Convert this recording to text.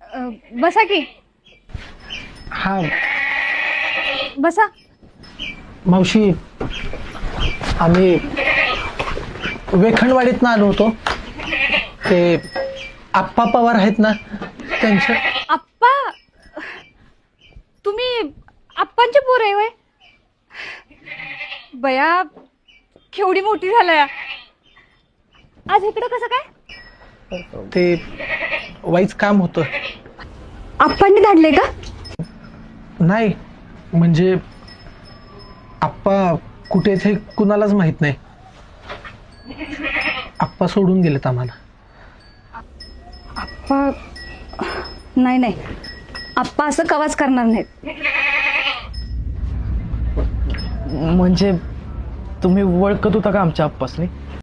अ, बसा की. हा. बसा. मावशी आम्ही वेखंडवाडीतनं आलो होतो. ते आप्पा पवार आहेत ना त्यांच्या आप्पा? तुम्ही आप्पांचे पोर आहे वय? बया केवढी मोठी झालाय. आज इकडं कसं काय? ते वाईच काम होतं. आप्पांनी धाडले का? नाही म्हणजे आप्पा कुठे ते कुणालाच माहीत नाही. आप्पा सोडून गेलेत आम्हाला. आप्पा नाही नाही. आप्पा असं कवाच करणार नाहीत. म्हणजे तुम्ही ओळखत होता का आमच्या आप्पासनी?